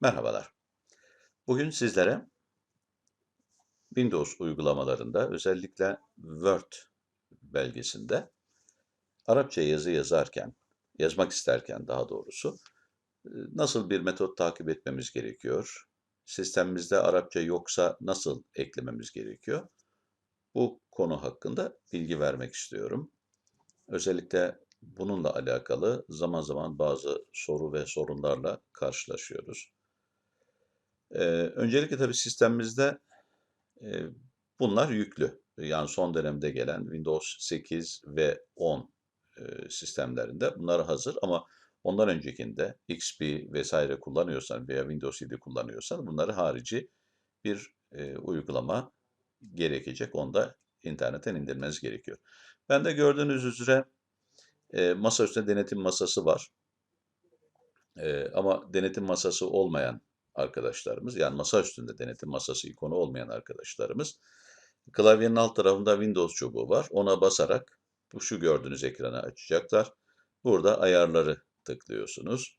Merhabalar. Bugün sizlere Windows uygulamalarında özellikle Word belgesinde Arapça yazı yazarken, yazmak isterken daha doğrusu e, nasıl bir metot takip etmemiz gerekiyor? Sistemimizde Arapça yoksa nasıl eklememiz gerekiyor? Bu konu hakkında bilgi vermek istiyorum. Özellikle bununla alakalı zaman zaman bazı soru ve sorunlarla karşılaşıyoruz. Ee, öncelikle tabii sistemimizde e, bunlar yüklü. Yani son dönemde gelen Windows 8 ve 10 e, sistemlerinde bunlar hazır ama ondan öncekinde XP vesaire kullanıyorsan veya Windows 7 kullanıyorsan bunları harici bir e, uygulama gerekecek. Onu da internetten indirmeniz gerekiyor. Ben de gördüğünüz üzere e, masa üstünde denetim masası var. E, ama denetim masası olmayan arkadaşlarımız, yani masa üstünde denetim masası ikonu olmayan arkadaşlarımız, klavyenin alt tarafında Windows çubuğu var. Ona basarak bu şu gördüğünüz ekranı açacaklar. Burada ayarları tıklıyorsunuz.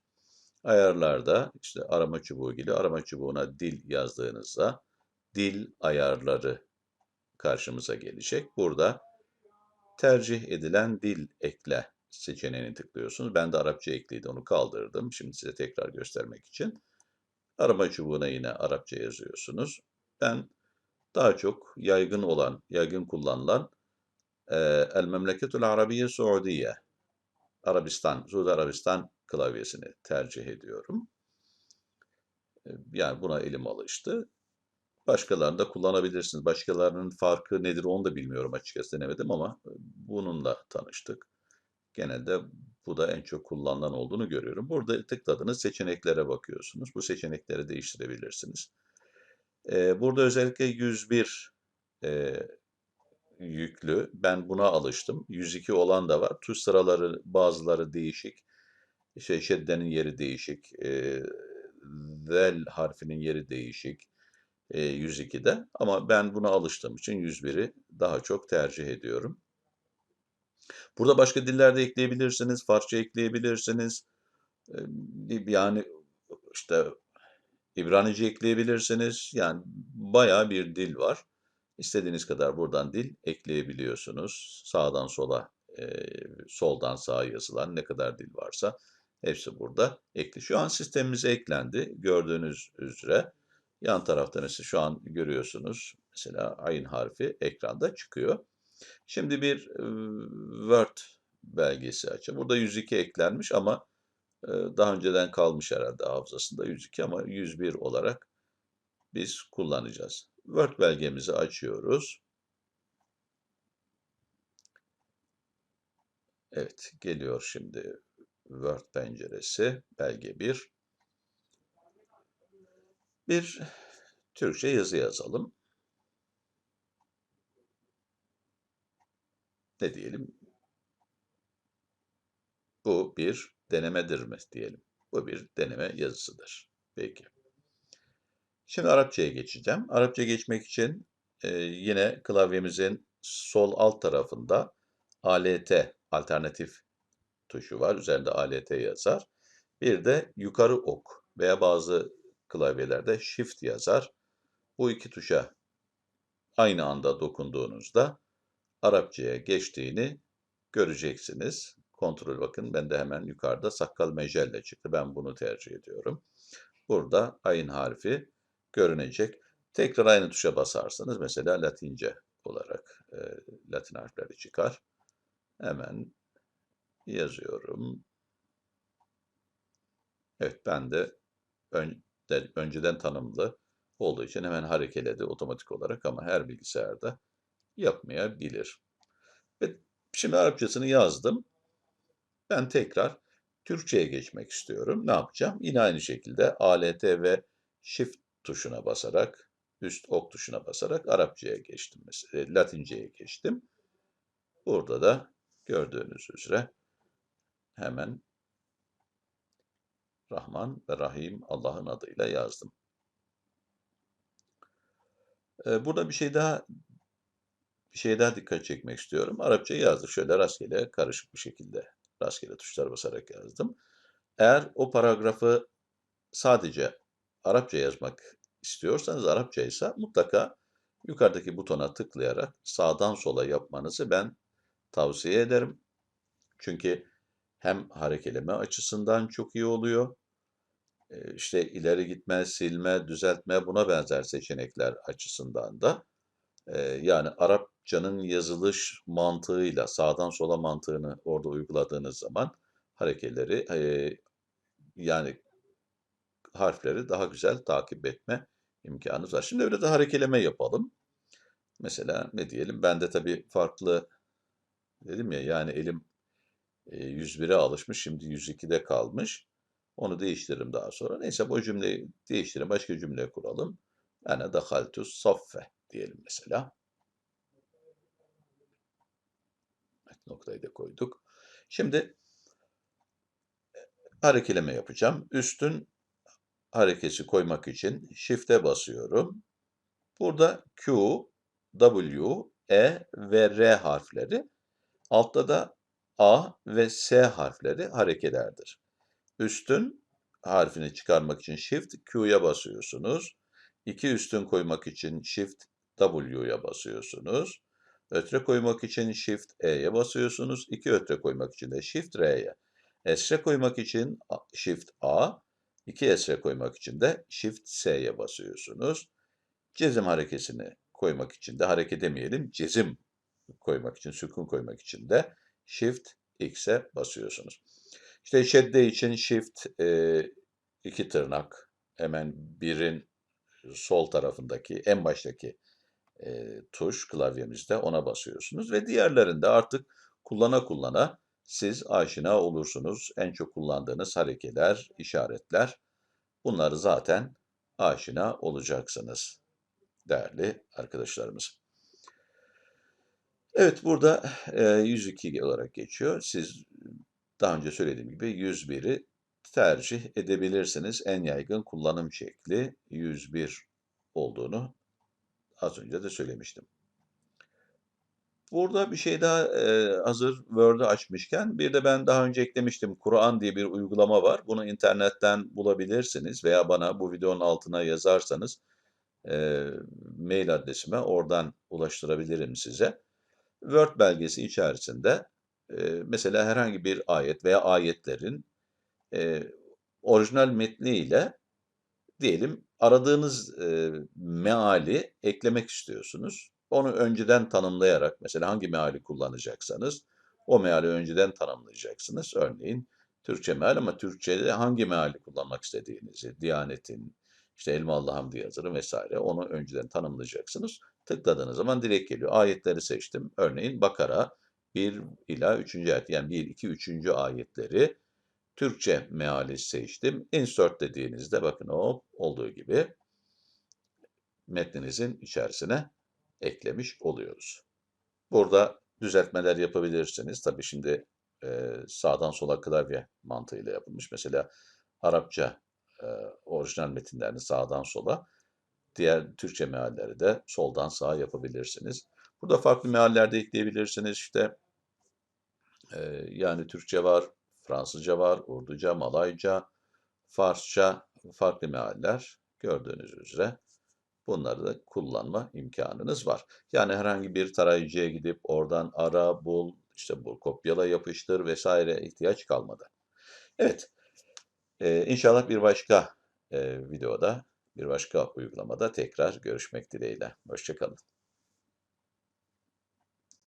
Ayarlarda işte arama çubuğu gibi arama çubuğuna dil yazdığınızda dil ayarları karşımıza gelecek. Burada tercih edilen dil ekle seçeneğini tıklıyorsunuz. Ben de Arapça ekliydi onu kaldırdım. Şimdi size tekrar göstermek için. Arama çubuğuna yine Arapça yazıyorsunuz. Ben daha çok yaygın olan, yaygın kullanılan e, El Memleketül Arabiye Suudiye, Arabistan, Suudi Arabistan klavyesini tercih ediyorum. Yani buna elim alıştı. Başkalarını da kullanabilirsiniz. Başkalarının farkı nedir onu da bilmiyorum açıkçası denemedim ama bununla tanıştık. Genelde bu da en çok kullanılan olduğunu görüyorum. Burada tıkladığınız seçeneklere bakıyorsunuz. Bu seçenekleri değiştirebilirsiniz. Ee, burada özellikle 101 e, yüklü. Ben buna alıştım. 102 olan da var. Tuş sıraları bazıları değişik. Şey, şeddenin yeri değişik. E, zel harfinin yeri değişik. E, 102'de. Ama ben buna alıştığım için 101'i daha çok tercih ediyorum. Burada başka diller de ekleyebilirsiniz, Farsça ekleyebilirsiniz. Yani işte İbranice ekleyebilirsiniz. Yani bayağı bir dil var. İstediğiniz kadar buradan dil ekleyebiliyorsunuz. Sağdan sola, soldan sağa yazılan ne kadar dil varsa hepsi burada ekli. Şu an sistemimize eklendi. Gördüğünüz üzere yan taraftan ise şu an görüyorsunuz. Mesela ayın harfi ekranda çıkıyor. Şimdi bir Word belgesi açalım. Burada 102 eklenmiş ama daha önceden kalmış herhalde hafızasında 102 ama 101 olarak biz kullanacağız. Word belgemizi açıyoruz. Evet, geliyor şimdi Word penceresi, belge 1. Bir Türkçe yazı yazalım. Ne diyelim? Bu bir denemedir mi diyelim. Bu bir deneme yazısıdır. Peki. Şimdi Arapçaya geçeceğim. Arapça geçmek için e, yine klavyemizin sol alt tarafında ALT alternatif tuşu var. Üzerinde ALT yazar. Bir de yukarı ok veya bazı klavyelerde Shift yazar. Bu iki tuşa aynı anda dokunduğunuzda Arapçaya geçtiğini göreceksiniz. Kontrol bakın ben de hemen yukarıda sakkal mecelle çıktı. Ben bunu tercih ediyorum. Burada ayın harfi görünecek. Tekrar aynı tuşa basarsanız mesela Latince olarak e, Latin harfleri çıkar. Hemen yazıyorum. Evet ben de ön, de, önceden tanımlı olduğu için hemen harekeledi otomatik olarak ama her bilgisayarda yapmayabilir. Ve şimdi Arapçasını yazdım. Ben tekrar Türkçe'ye geçmek istiyorum. Ne yapacağım? Yine aynı şekilde ALT ve Shift tuşuna basarak, üst ok tuşuna basarak Arapçaya geçtim. Mesela, Latince'ye geçtim. Burada da gördüğünüz üzere hemen Rahman ve Rahim Allah'ın adıyla yazdım. E, burada bir şey daha bir şeye daha dikkat çekmek istiyorum. Arapça yazdık şöyle rastgele karışık bir şekilde rastgele tuşlara basarak yazdım. Eğer o paragrafı sadece Arapça yazmak istiyorsanız, Arapça ise mutlaka yukarıdaki butona tıklayarak sağdan sola yapmanızı ben tavsiye ederim. Çünkü hem harekeleme açısından çok iyi oluyor. İşte ileri gitme, silme, düzeltme buna benzer seçenekler açısından da yani Arapçanın yazılış mantığıyla sağdan sola mantığını orada uyguladığınız zaman harekeleri eee, yani harfleri daha güzel takip etme imkânınız var. Şimdi biraz da harekeleme yapalım. Mesela ne diyelim? Bende tabii farklı dedim ya yani elim eee, 101'e alışmış, şimdi 102'de kalmış. Onu değiştiririm daha sonra. Neyse bu cümleyi değiştirelim, başka cümle kuralım. Ene dehaltus saffe diyelim mesela. Evet, noktayı da koyduk. Şimdi harekeleme yapacağım. Üstün harekesi koymak için Shift'e basıyorum. Burada Q, W, E ve R harfleri, altta da A ve S harfleri harekelerdir. Üstün harfini çıkarmak için Shift Q'ya basıyorsunuz. İki üstün koymak için Shift W'ya basıyorsunuz. Ötre koymak için Shift E'ye basıyorsunuz. İki ötre koymak için de Shift R'ye. Esre koymak için Shift A, iki esre koymak için de Shift S'ye basıyorsunuz. Cezim harekesini koymak için de hareket demeyelim, cezim koymak için, sükun koymak için de Shift X'e basıyorsunuz. İşte şedde için Shift e, iki tırnak, hemen birin sol tarafındaki, en baştaki e, tuş klavyemizde ona basıyorsunuz ve diğerlerinde artık kullana kullana siz aşina olursunuz. En çok kullandığınız harekeler, işaretler bunları zaten aşina olacaksınız değerli arkadaşlarımız. Evet burada e, 102 olarak geçiyor. Siz daha önce söylediğim gibi 101'i tercih edebilirsiniz. En yaygın kullanım şekli 101 olduğunu az önce de söylemiştim. Burada bir şey daha e, hazır Word'ü açmışken bir de ben daha önce eklemiştim. Kur'an diye bir uygulama var. Bunu internetten bulabilirsiniz veya bana bu videonun altına yazarsanız e, mail adresime oradan ulaştırabilirim size. Word belgesi içerisinde e, mesela herhangi bir ayet veya ayetlerin e, orijinal metniyle diyelim aradığınız e, meali eklemek istiyorsunuz. Onu önceden tanımlayarak mesela hangi meali kullanacaksanız o meali önceden tanımlayacaksınız. Örneğin Türkçe meal ama Türkçe'de hangi meali kullanmak istediğinizi, Diyanet'in, işte Elmalı Hamdi yazarı vesaire onu önceden tanımlayacaksınız. Tıkladığınız zaman direkt geliyor. Ayetleri seçtim. Örneğin Bakara 1 ila 3. ayet yani 1, 2, 3. ayetleri Türkçe meali seçtim. Insert dediğinizde bakın o olduğu gibi metninizin içerisine eklemiş oluyoruz. Burada düzeltmeler yapabilirsiniz. Tabii şimdi e, sağdan sola klavye mantığıyla yapılmış. Mesela Arapça e, orijinal metinlerini sağdan sola, diğer Türkçe mealleri de soldan sağa yapabilirsiniz. Burada farklı mealler de ekleyebilirsiniz. İşte e, yani Türkçe var, Fransızca var, Urduca, Malayca, Farsça farklı mealler gördüğünüz üzere bunları da kullanma imkanınız var. Yani herhangi bir tarayıcıya gidip oradan ara, bul, işte bu kopyala, yapıştır vesaire ihtiyaç kalmadı. Evet, ee, inşallah bir başka e, videoda, bir başka uygulamada tekrar görüşmek dileğiyle. Hoşçakalın.